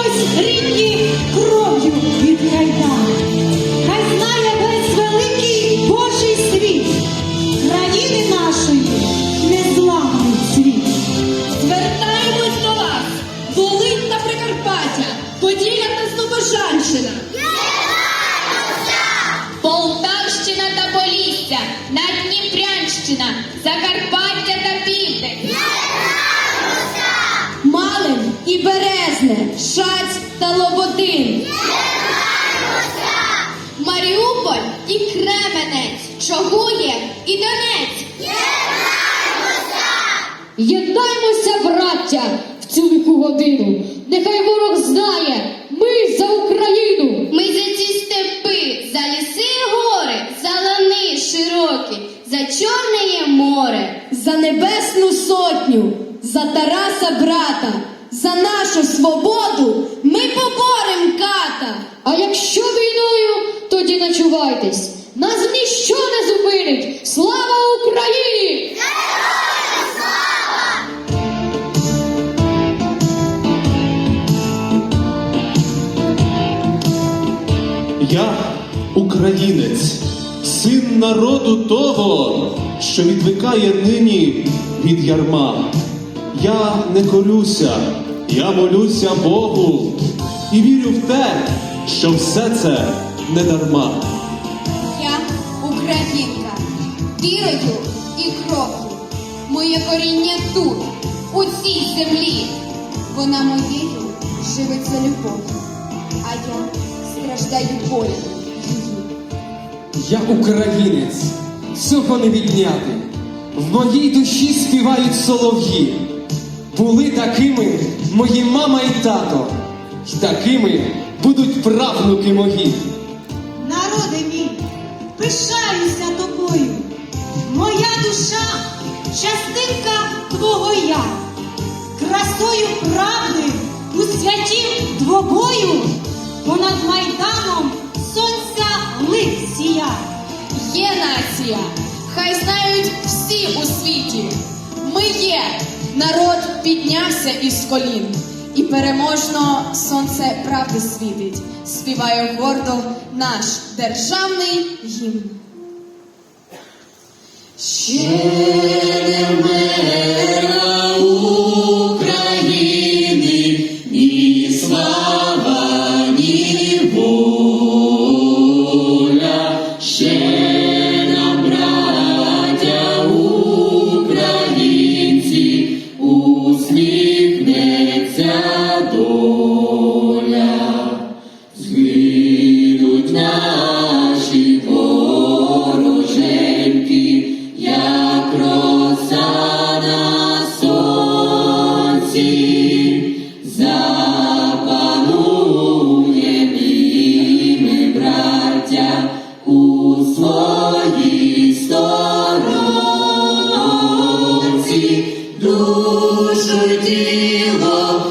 Вмиваємось рідні кров'ю від Майдану. Хай знає весь великий Божий світ, країни нашої незламний світ. Звертаємось до вас, Волинь та Прикарпаття, Поділля та Слобожанщина. Полтавщина та Полісся, Надніпрянщина, Закарпаття та Південь. Малин і Березне, Шаць та Лободин. Маріуполь і Кременець, Чогуєв і Донець. Єднаймося, браття, в цю лиху годину. Нехай ворог знає, ми за Україну. Ми за ці степи, за ліси і гори, за лани широкі, за чорне є море, за небесну сотню, за Тараса брата, за нашу свободу ми поборем ката. А якщо війною, тоді начувайтесь. Нас ніщо не зупинить. Слава Україні! Я українець, син народу того, що відвикає нині від ярма. Я не корюся, я молюся Богу і вірю в те, що все це не дарма. Я українка, вірою і кров'ю. Моє коріння тут, у цій землі. Вона моєю живиться любов'ю, а я страждаю болю її. Я українець, цього не відняти. В моїй душі співають солов'ї. Були такими мої мама і тато, й такими будуть правнуки мої. Народи мій, пишаюся тобою. Моя душа частинка твого я. Красою правди у святім двобою понад майданом сонця лик сія. Є нація, хай знають всі у світі. Ми є, народ піднявся із колін, і переможно сонце правди світить, співає гордо наш державний гімн. Ще сонці, ми, браття, у своїй душу тіло